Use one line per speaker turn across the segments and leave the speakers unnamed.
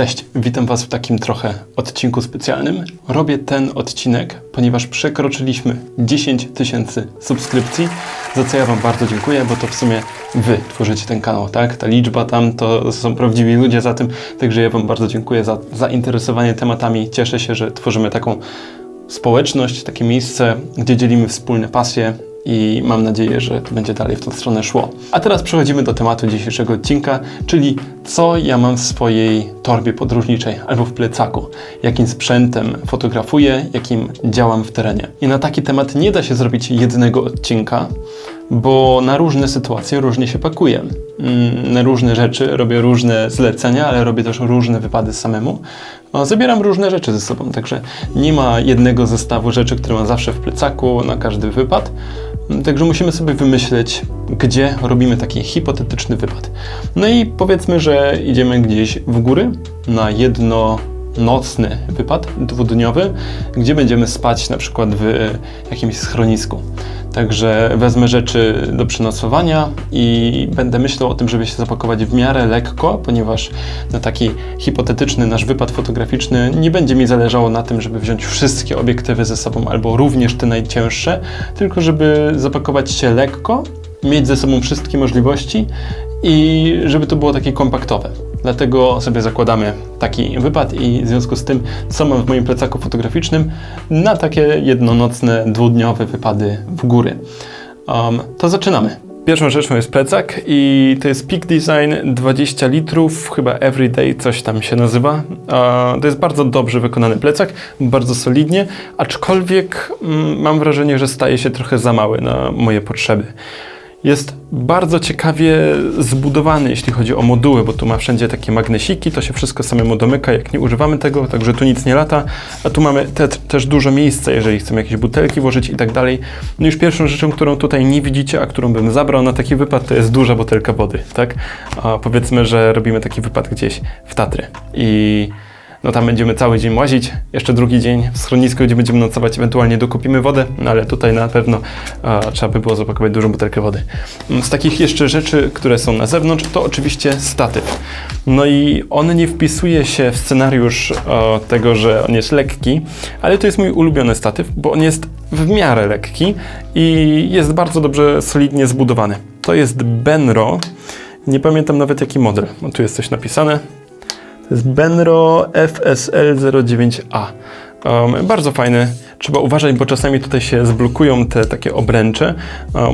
Cześć, witam Was w takim trochę odcinku specjalnym. Robię ten odcinek, ponieważ przekroczyliśmy 10 tysięcy subskrypcji, za co ja Wam bardzo dziękuję, bo to w sumie Wy tworzycie ten kanał, tak? Ta liczba tam to są prawdziwi ludzie za tym, także ja Wam bardzo dziękuję za zainteresowanie tematami. Cieszę się, że tworzymy taką społeczność, takie miejsce, gdzie dzielimy wspólne pasje i mam nadzieję, że to będzie dalej w tą stronę szło. A teraz przechodzimy do tematu dzisiejszego odcinka, czyli co ja mam w swojej torbie podróżniczej albo w plecaku, jakim sprzętem fotografuję, jakim działam w terenie. I na taki temat nie da się zrobić jednego odcinka, bo na różne sytuacje różnie się pakuję. Mm, Na różne rzeczy robię różne zlecenia, ale robię też różne wypady samemu. O, Zabieram różne rzeczy ze sobą, także nie ma jednego zestawu rzeczy, które mam zawsze w plecaku na każdy wypad. Także musimy sobie wymyśleć, gdzie robimy taki hipotetyczny wypad. No i powiedzmy, że idziemy gdzieś w góry na jedno nocny wypad dwudniowy, gdzie będziemy spać na przykład w jakimś schronisku. Także wezmę rzeczy do przenocowania i będę myślał o tym, żeby się zapakować w miarę lekko, ponieważ na taki hipotetyczny nasz wypad fotograficzny nie będzie mi zależało na tym, żeby wziąć wszystkie obiektywy ze sobą albo również te najcięższe, tylko żeby zapakować się lekko, mieć ze sobą wszystkie możliwości i żeby to było takie kompaktowe. Dlatego sobie zakładamy taki wypad i w związku z tym, co mam w moim plecaku fotograficznym, na takie jednonocne, dwudniowe wypady w góry. Um, to zaczynamy. Pierwszą rzeczą jest plecak i to jest Peak Design 20 litrów, chyba Everyday coś tam się nazywa. To jest bardzo dobrze wykonany plecak, bardzo solidnie, aczkolwiek mm, mam wrażenie, że staje się trochę za mały na moje potrzeby. Jest bardzo ciekawie zbudowany, jeśli chodzi o moduły, bo tu ma wszędzie takie magnesiki, to się wszystko samemu domyka, jak nie używamy tego, także tu nic nie lata, a tu mamy te, też dużo miejsca, jeżeli chcemy jakieś butelki włożyć i tak dalej. No już pierwszą rzeczą, którą tutaj nie widzicie, a którą bym zabrał na taki wypad, to jest duża butelka wody, tak? A powiedzmy, że robimy taki wypad gdzieś w Tatry i no tam będziemy cały dzień łazić, jeszcze drugi dzień w schronisku, gdzie będziemy nocować, ewentualnie dokupimy wodę, no ale tutaj na pewno trzeba by było zapakować dużą butelkę wody. Mm, Z takich jeszcze rzeczy, które są na zewnątrz, to oczywiście statyw. No i on nie wpisuje się w scenariusz o, tego, że on jest lekki, ale to jest mój ulubiony statyw, bo on jest w miarę lekki i jest bardzo dobrze, solidnie zbudowany. To jest Benro, nie pamiętam nawet jaki model, bo tu jest coś napisane. To jest Benro FSL09A. Um, bardzo fajny. Trzeba uważać, bo czasami tutaj się zblokują te takie obręcze,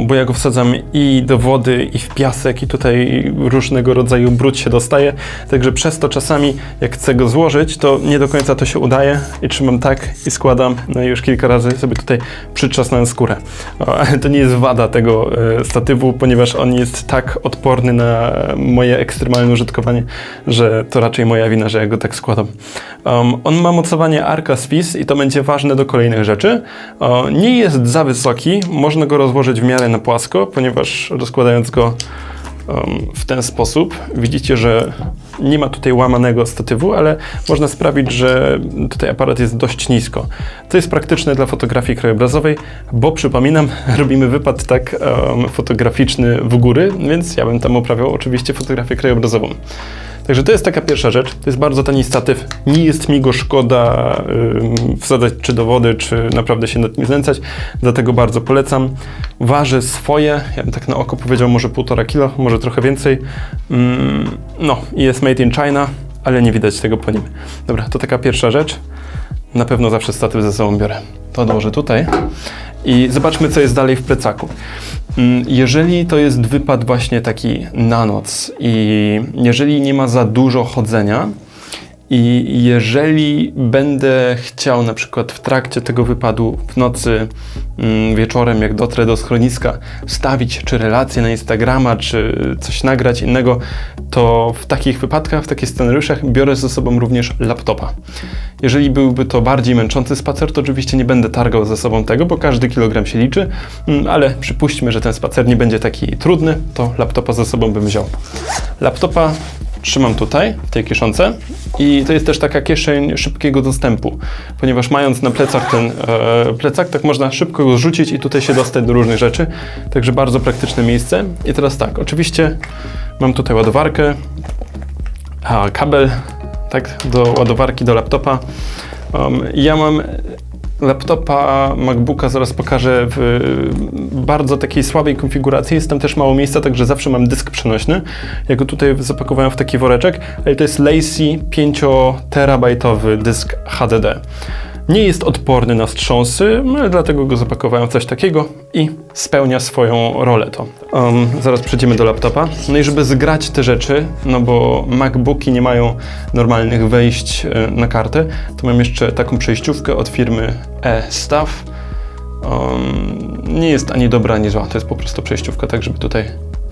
bo ja go wsadzam i do wody, i w piasek, i tutaj różnego rodzaju brud się dostaje. Także przez to czasami, jak chcę go złożyć, to nie do końca to się udaje i trzymam tak i składam. No i już kilka razy sobie tutaj przytrzasnąłem skórę. Ale to nie jest wada tego e, statywu, ponieważ on jest tak odporny na moje ekstremalne użytkowanie, że to raczej moja wina, że ja go tak składam. Um, on ma mocowanie Arca Swiss i to będzie ważne do rzeczy. Nie jest za wysoki, można go rozłożyć w miarę na płasko, ponieważ rozkładając go w ten sposób widzicie, że nie ma tutaj łamanego statywu, ale można sprawić, że tutaj aparat jest dość nisko. To jest praktyczne dla fotografii krajobrazowej, bo przypominam, robimy wypad tak fotograficzny w góry, więc ja bym tam uprawiał oczywiście fotografię krajobrazową. Także to jest taka pierwsza rzecz. To jest bardzo tani statyw. Nie jest mi go szkoda ym, wsadzać czy do wody, czy naprawdę się nad nim znęcać. Dlatego bardzo polecam. Waży swoje, ja bym tak na oko powiedział może 1,5 kilo, może trochę więcej. Ym, no jest made in China, ale nie widać tego po nim. Dobra, to taka pierwsza rzecz. Na pewno zawsze statyw ze sobą biorę. To odłożę tutaj. I zobaczmy, co jest dalej w plecaku. Mm, Jeżeli to jest wypad właśnie taki na noc i jeżeli nie ma za dużo chodzenia i jeżeli będę chciał na przykład w trakcie tego wypadu w nocy, mm, wieczorem, jak dotrę do schroniska, wstawić czy relację na Instagrama, czy coś nagrać innego, to w takich wypadkach, w takich scenariuszach biorę ze sobą również laptopa. Jeżeli byłby to bardziej męczący spacer, to oczywiście nie będę targał ze sobą tego, bo każdy kilogram się liczy, mm, ale przypuśćmy, że ten spacer nie będzie taki trudny, to laptopa ze sobą bym wziął. Laptopa trzymam tutaj, w tej kieszonce i to jest też taka kieszeń szybkiego dostępu, ponieważ mając na plecach ten e, plecak, tak można szybko go zrzucić i tutaj się dostać do różnych rzeczy, także bardzo praktyczne miejsce. I teraz tak, oczywiście mam tutaj ładowarkę, a, kabel tak, do ładowarki do laptopa. Um, ja mam laptopa MacBooka, zaraz pokażę w bardzo takiej słabej konfiguracji. Jest tam też mało miejsca, także zawsze mam dysk przenośny. Ja go tutaj zapakowałem w taki woreczek, ale to jest Lacy 5 terabajtowy dysk HDD. Nie jest odporny na wstrząsy, no dlatego go zapakowałem w coś takiego i spełnia swoją rolę to. Um, zaraz przejdziemy do laptopa. No i żeby zgrać te rzeczy, no bo MacBooki nie mają normalnych wejść e, na kartę, to mam jeszcze taką przejściówkę od firmy e-Staff. Um, nie jest ani dobra, ani zła, to jest po prostu przejściówka, tak żeby tutaj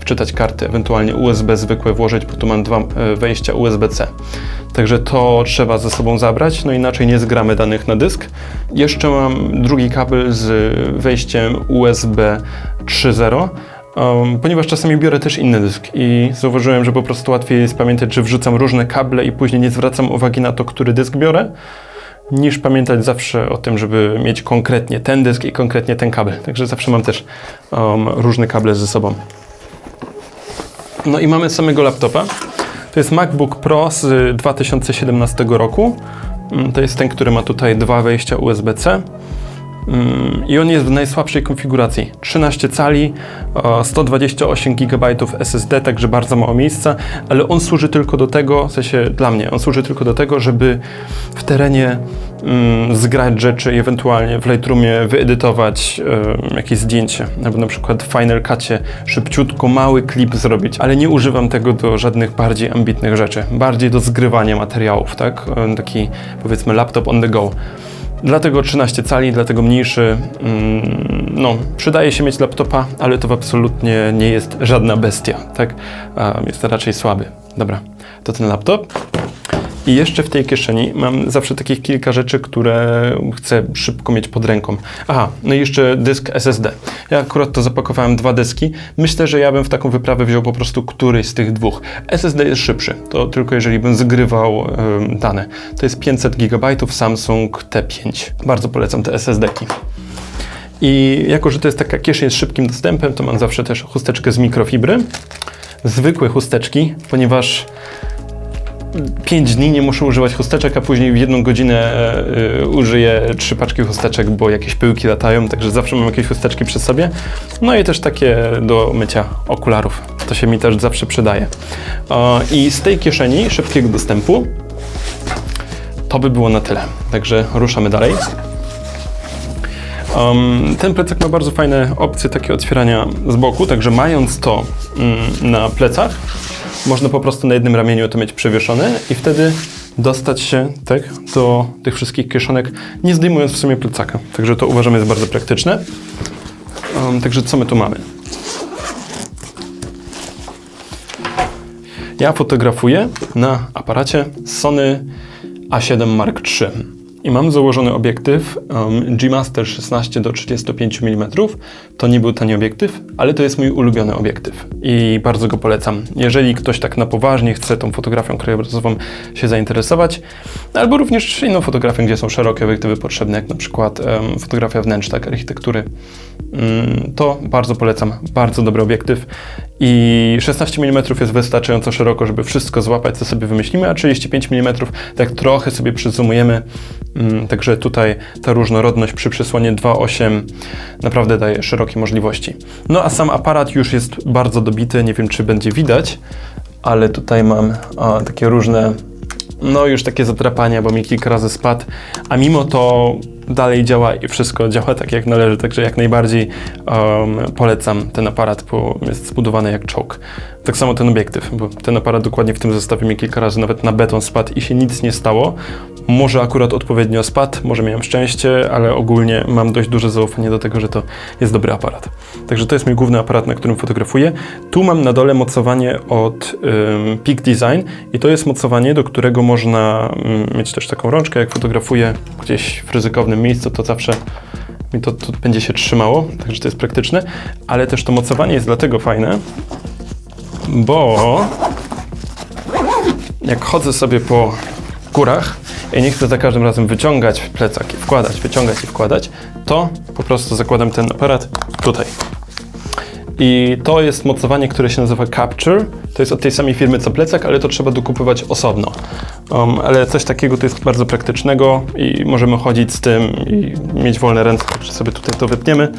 wczytać karty, ewentualnie USB zwykłe włożyć, bo tu mam dwa e, wejścia USB-C. Także to trzeba ze sobą zabrać, no inaczej nie zgramy danych na dysk. Jeszcze mam drugi kabel z wejściem USB 3.0. Um, ponieważ czasami biorę też inny dysk i zauważyłem, że po prostu łatwiej jest pamiętać, że wrzucam różne kable i później nie zwracam uwagi na to, który dysk biorę, niż pamiętać zawsze o tym, żeby mieć konkretnie ten dysk i konkretnie ten kabel. Także zawsze mam też um, różne kable ze sobą. No i mamy samego laptopa. To jest MacBook Pro z 2017 roku. Mm, To jest ten, który ma tutaj dwa wejścia USB-C. Mm, I on jest w najsłabszej konfiguracji. 13 cali, o, 128 GB SSD, także bardzo mało miejsca, ale on służy tylko do tego, w sensie dla mnie, on służy tylko do tego, żeby w terenie mm, zgrać rzeczy i ewentualnie w Lightroomie wyedytować jakieś zdjęcie, albo na przykład w Final Cutie szybciutko mały klip zrobić, ale nie używam tego do żadnych bardziej ambitnych rzeczy, bardziej do zgrywania materiałów, tak? Em, Taki powiedzmy laptop on the go. Dlatego 13 cali, dlatego mniejszy. Mm, No, przydaje się mieć laptopa, ale to absolutnie nie jest żadna bestia, tak? Jest raczej słaby. Dobra, to ten laptop. I jeszcze w tej kieszeni mam zawsze takich kilka rzeczy, które chcę szybko mieć pod ręką. Aha, no i jeszcze dysk SSD. Ja akurat to zapakowałem dwa dyski. Myślę, że ja bym w taką wyprawę wziął po prostu któryś z tych dwóch. SSD jest szybszy, to tylko jeżeli bym zgrywał em, dane. To jest 500 GB Samsung T5. Bardzo polecam te SSD-ki. I jako, że to jest taka kieszeń z szybkim dostępem, to mam zawsze też chusteczkę z mikrofibry. Zwykłe chusteczki, ponieważ 5 dni nie muszę używać chusteczek, a później w jedną godzinę y, użyję trzy paczki chusteczek, bo jakieś pyłki latają, także zawsze mam jakieś chusteczki przy sobie. No i też takie do mycia okularów. To się mi też zawsze przydaje. I z tej kieszeni szybkiego dostępu to by było na tyle. Także ruszamy dalej. Um, ten plecak ma bardzo fajne opcje takie otwierania z boku, także mając to mm, na plecach, można po prostu na jednym ramieniu to mieć przewieszone i wtedy dostać się tak, do tych wszystkich kieszonek, nie zdejmując w sumie plecaka. Także to uważam jest bardzo praktyczne. Um, także co my tu mamy? Ja fotografuję na aparacie Sony A7 Mark III i mam założony obiektyw um, G-Master 16 do 35 mm. To nie był tani obiektyw, ale to jest mój ulubiony obiektyw i bardzo go polecam. Jeżeli ktoś tak na poważnie chce tą fotografią krajobrazową się zainteresować, albo również inną fotografią, gdzie są szerokie obiektywy potrzebne, jak na przykład um, fotografia wnętrz, tak, architektury, mm, to bardzo polecam. Bardzo dobry obiektyw i 16 mm jest wystarczająco szeroko, żeby wszystko złapać, co sobie wymyślimy, a 35 mm tak trochę sobie przyzumujemy. Mm, Także tutaj ta różnorodność przy przysłonie 2.8 naprawdę daje szerokie możliwości. No a sam aparat już jest bardzo dobity, nie wiem czy będzie widać, ale tutaj mam a, takie różne, no już takie zatrapania, bo mi kilka razy spadł, a mimo to dalej działa i wszystko działa tak jak należy, także jak najbardziej um, polecam ten aparat, bo jest zbudowany jak czołg. Tak samo ten obiektyw, bo ten aparat dokładnie w tym zestawie mi kilka razy nawet na beton spadł i się nic nie stało. Może akurat odpowiednio spadł, może miałem szczęście, ale ogólnie mam dość duże zaufanie do tego, że to jest dobry aparat. Także to jest mój główny aparat, na którym fotografuję. Tu mam na dole mocowanie od ym, Peak Design i to jest mocowanie, do którego można ym, mieć też taką rączkę, jak fotografuję gdzieś w ryzykownym miejscu, to zawsze mi to, to będzie się trzymało, także to jest praktyczne, ale też to mocowanie jest dlatego fajne, bo jak chodzę sobie po górach i nie chcę za każdym razem wyciągać plecak i wkładać, wyciągać i wkładać, to po prostu zakładam ten aparat tutaj. I to jest mocowanie, które się nazywa Capture. To jest od tej samej firmy co plecak, ale to trzeba dokupywać osobno. Um, ale coś takiego to jest bardzo praktycznego i możemy chodzić z tym i mieć wolne ręce, także sobie tutaj to wypniemy.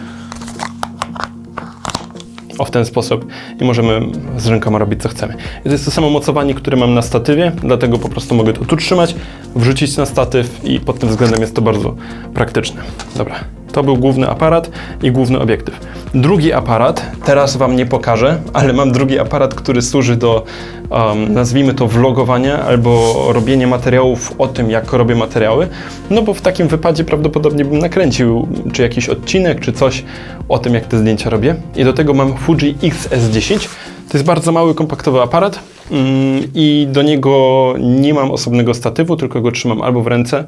O, w ten sposób i możemy z rękoma robić co chcemy. I to jest to samo mocowanie, które mam na statywie, dlatego po prostu mogę to tu trzymać, wrzucić na statyw i pod tym względem jest to bardzo praktyczne. Dobra, to był główny aparat i główny obiektyw. Drugi aparat, teraz Wam nie pokażę, ale mam drugi aparat, który służy do, um, nazwijmy to, vlogowania albo robienia materiałów o tym, jak robię materiały. No bo w takim wypadzie prawdopodobnie bym nakręcił czy jakiś odcinek, czy coś o tym, jak te zdjęcia robię. I do tego mam Fuji X-S10. To jest bardzo mały, kompaktowy aparat mm, i do niego nie mam osobnego statywu, tylko go trzymam albo w ręce,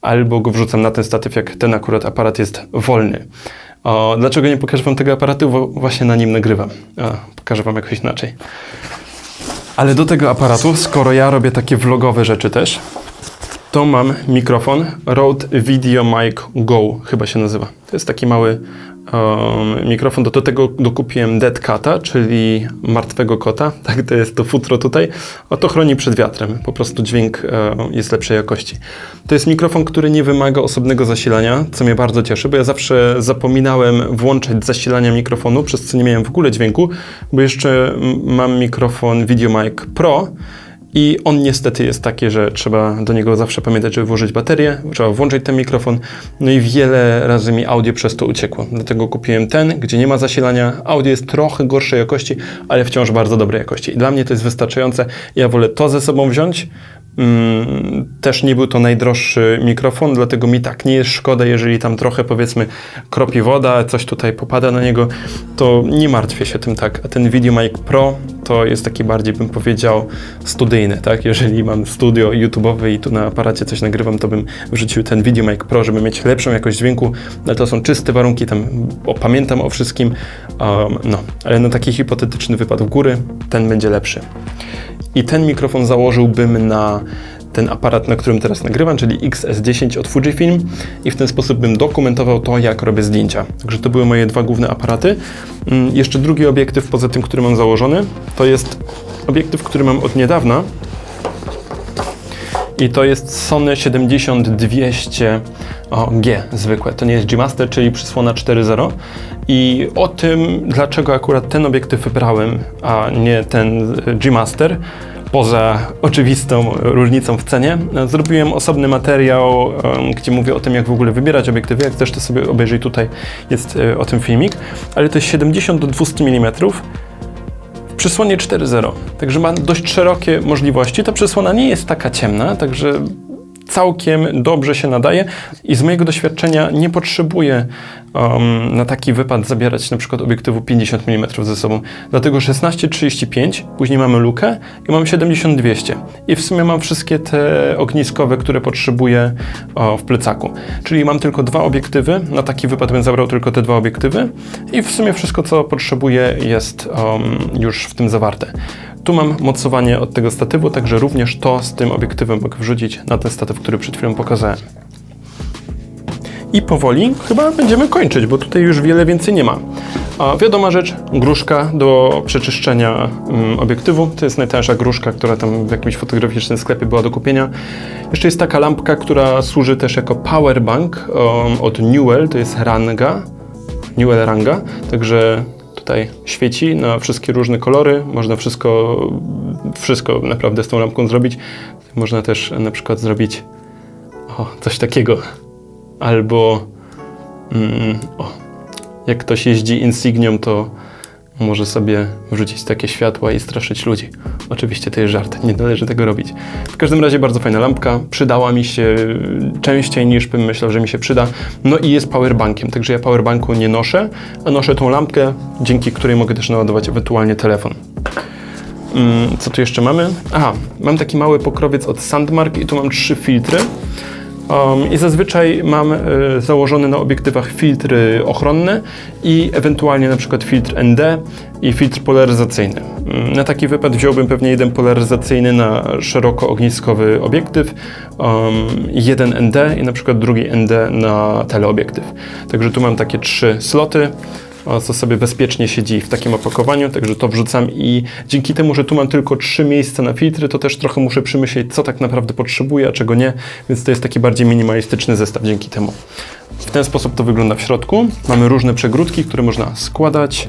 albo go wrzucam na ten statyw, jak ten akurat aparat jest wolny. O, dlaczego nie pokażę Wam tego aparatu? Bo właśnie na nim nagrywam. Pokażę Wam jakoś inaczej. Ale do tego aparatu, skoro ja robię takie vlogowe rzeczy też, to mam mikrofon Rode Video Mic Go, chyba się nazywa. To jest taki mały um, mikrofon. Do, do tego dokupiłem Dead Cata, czyli martwego kota. Tak, to jest to futro tutaj. O to chroni przed wiatrem. Po prostu dźwięk jest lepszej jakości. To jest mikrofon, który nie wymaga osobnego zasilania, co mnie bardzo cieszy, bo ja zawsze zapominałem włączać zasilania mikrofonu, przez co nie miałem w ogóle dźwięku, bo jeszcze mam mikrofon VideoMic Pro, i on niestety jest taki, że trzeba do niego zawsze pamiętać, żeby włożyć baterię, trzeba włączyć ten mikrofon, no i wiele razy mi audio przez to uciekło. Dlatego kupiłem ten, gdzie nie ma zasilania. Audio jest trochę gorszej jakości, ale wciąż bardzo dobrej jakości. I dla mnie to jest wystarczające. Ja wolę to ze sobą wziąć, też nie był to najdroższy mikrofon, dlatego mi tak nie jest szkoda, jeżeli tam trochę powiedzmy kropi woda, coś tutaj popada na niego, to nie martwię się tym tak. A ten VideoMic Pro to jest taki bardziej, bym powiedział, studyjny, tak? Jeżeli mam studio YouTube'owe i tu na aparacie coś nagrywam, to bym wrzucił ten VideoMic Pro, żeby mieć lepszą jakość dźwięku, ale to są czyste warunki, tam pamiętam o wszystkim, um, no, ale na taki hipotetyczny wypad w góry, ten będzie lepszy. I ten mikrofon założyłbym na ten aparat, na którym teraz nagrywam, czyli XS10 od Fujifilm i w ten sposób bym dokumentował to, jak robię zdjęcia. Także to były moje dwa główne aparaty. Mm, jeszcze drugi obiektyw, poza tym, który mam założony, to jest obiektyw, który mam od niedawna i to jest Sony 70-200 G zwykłe. To nie jest G-Master, czyli przysłona 4.0. I o tym, dlaczego akurat ten obiektyw wybrałem, a nie ten G-Master, poza oczywistą różnicą w cenie, zrobiłem osobny materiał, gdzie mówię o tym, jak w ogóle wybierać obiektywy. Jak też to sobie obejrzyj, tutaj jest e, o tym filmik. Ale to jest 70 do 200 mm przysłonie 4.0, także ma dość szerokie możliwości. Ta przysłona nie jest taka ciemna, także całkiem dobrze się nadaje i z mojego doświadczenia nie potrzebuję um, na taki wypad zabierać na przykład obiektywu 50 mm ze sobą. Dlatego 16-35, później mamy lukę i mam 70-200. I w sumie mam wszystkie te ogniskowe, które potrzebuję o, w plecaku. Czyli mam tylko dwa obiektywy, na taki wypad bym zabrał tylko te dwa obiektywy i w sumie wszystko, co potrzebuję jest um, już w tym zawarte. Tu mam mocowanie od tego statywu, także również to z tym obiektywem mogę wrzucić na ten statyw, który przed chwilą pokazałem. I powoli chyba będziemy kończyć, bo tutaj już wiele więcej nie ma. A wiadoma rzecz, gruszka do przeczyszczenia um, obiektywu. To jest najtańsza gruszka, która tam w jakimś fotograficznym sklepie była do kupienia. Jeszcze jest taka lampka, która służy też jako powerbank um, od Newell, to jest Ranga. Newell Ranga, także tutaj świeci na wszystkie różne kolory. Można wszystko, wszystko naprawdę z tą lampką zrobić. Można też na przykład zrobić o, coś takiego. Albo mm, o, jak ktoś jeździ Insignią, to może sobie wrzucić takie światła i straszyć ludzi. Oczywiście to jest żart, nie należy tego robić. W każdym razie bardzo fajna lampka, przydała mi się częściej niż bym myślał, że mi się przyda. No i jest powerbankiem, także ja powerbanku nie noszę, a noszę tą lampkę, dzięki której mogę też naładować ewentualnie telefon. Mm, co tu jeszcze mamy? Aha, mam taki mały pokrowiec od Sandmark i tu mam trzy filtry. Um, I zazwyczaj mam y, założony na obiektywach filtry ochronne i ewentualnie na przykład filtr ND i filtr polaryzacyjny. Um, na taki wypad wziąłbym pewnie jeden polaryzacyjny na szeroko ogniskowy obiektyw, um, jeden ND i na przykład drugi ND na teleobiektyw. Także tu mam takie trzy sloty. Co sobie bezpiecznie siedzi w takim opakowaniu, także to wrzucam i dzięki temu, że tu mam tylko trzy miejsca na filtry, to też trochę muszę przemyśleć, co tak naprawdę potrzebuję, a czego nie, więc to jest taki bardziej minimalistyczny zestaw dzięki temu. W ten sposób to wygląda w środku. Mamy różne przegródki, które można składać.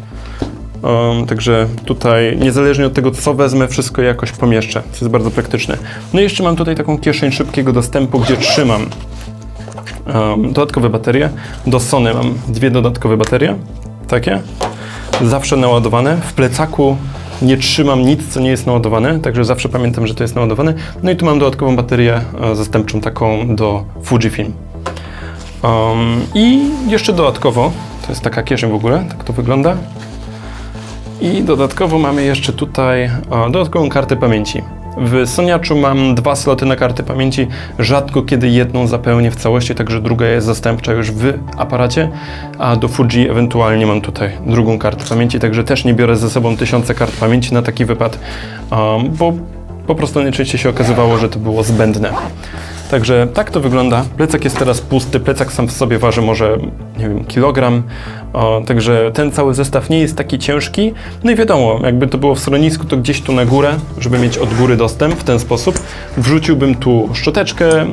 Um, także tutaj, niezależnie od tego, co wezmę, wszystko jakoś pomieszczę, co jest bardzo praktyczne. No i jeszcze mam tutaj taką kieszeń szybkiego dostępu, gdzie trzymam dodatkowe baterie. Do Sony mam dwie dodatkowe baterie, takie, zawsze naładowane. W plecaku nie trzymam nic, co nie jest naładowane, także zawsze pamiętam, że to jest naładowane. No i tu mam dodatkową baterię e, zastępczą, taką do Fujifilm. Um, I jeszcze dodatkowo, to jest taka kieszeń w ogóle, tak to wygląda. I dodatkowo mamy jeszcze tutaj o, dodatkową kartę pamięci. W Soniaczu mam dwa sloty na kartę pamięci, rzadko kiedy jedną zapełnię w całości, także druga jest zastępcza już w aparacie, a do Fuji ewentualnie mam tutaj drugą kartę pamięci, także też nie biorę ze sobą tysiące kart pamięci na taki wypad, bo po prostu najczęściej się okazywało, że to było zbędne. Także tak to wygląda. Plecak jest teraz pusty, plecak sam w sobie waży może, nie wiem, kilogram, o, także ten cały zestaw nie jest taki ciężki. No i wiadomo, jakby to było w schronisku, to gdzieś tu na górę, żeby mieć od góry dostęp w ten sposób, wrzuciłbym tu szczoteczkę, um,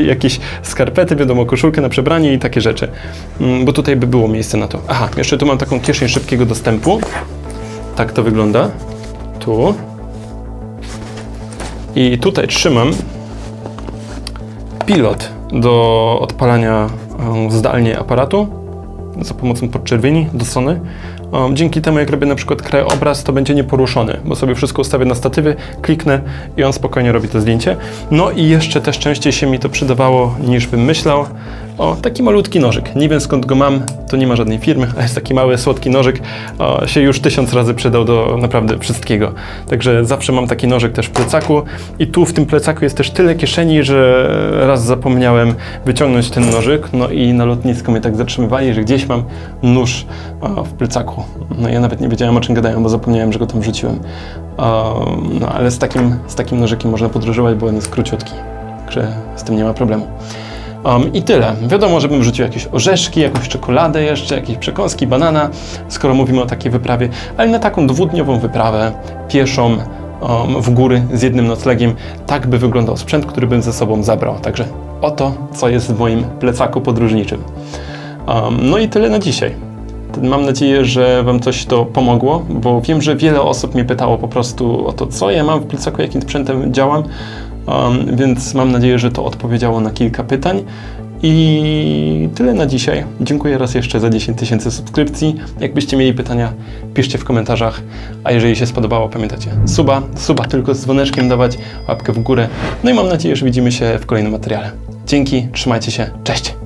jakieś skarpety, wiadomo, koszulkę na przebranie i takie rzeczy, Mm, bo tutaj by było miejsce na to. Aha, jeszcze tu mam taką kieszeń szybkiego dostępu. Tak to wygląda. Tu. I tutaj trzymam pilot do odpalania zdalnie aparatu za pomocą podczerwieni do Sony. Dzięki temu, jak robię na przykład krajobraz, to będzie nieporuszony, bo sobie wszystko ustawię na statywy, kliknę i on spokojnie robi to zdjęcie. No i jeszcze też częściej się mi to przydawało niż bym myślał. O, taki malutki nożyk. Nie wiem skąd go mam, to nie ma żadnej firmy, ale jest taki mały, słodki nożyk. O, się już tysiąc razy przydał do naprawdę wszystkiego. Także zawsze mam taki nożyk też w plecaku i tu w tym plecaku jest też tyle kieszeni, że raz zapomniałem wyciągnąć ten nożyk, no i na lotnisku mnie tak zatrzymywali, że gdzieś mam nóż o, w plecaku. No ja nawet nie wiedziałem o czym gadają, bo zapomniałem, że go tam wrzuciłem. O, no ale z takim, z takim nożykiem można podróżować, bo on jest króciutki. Także z tym nie ma problemu. Um, I tyle. Wiadomo, żebym wrzucił jakieś orzeszki, jakąś czekoladę jeszcze, jakieś przekąski, banana, skoro mówimy o takiej wyprawie, ale na taką dwudniową wyprawę, pieszą, um, w góry z jednym noclegiem, tak by wyglądał sprzęt, który bym ze sobą zabrał. Także oto, co jest w moim plecaku podróżniczym. Um, no i tyle na dzisiaj. Mam nadzieję, że Wam coś to pomogło, bo wiem, że wiele osób mnie pytało po prostu o to, co ja mam w plecaku, jakim sprzętem działam, um, więc mam nadzieję, że to odpowiedziało na kilka pytań. I tyle na dzisiaj. Dziękuję raz jeszcze za 10 tysięcy subskrypcji. Jakbyście mieli pytania, piszcie w komentarzach. A jeżeli się spodobało, pamiętacie, suba, suba tylko z dzwoneczkiem dawać, łapkę w górę. No i mam nadzieję, że widzimy się w kolejnym materiale. Dzięki, trzymajcie się, cześć!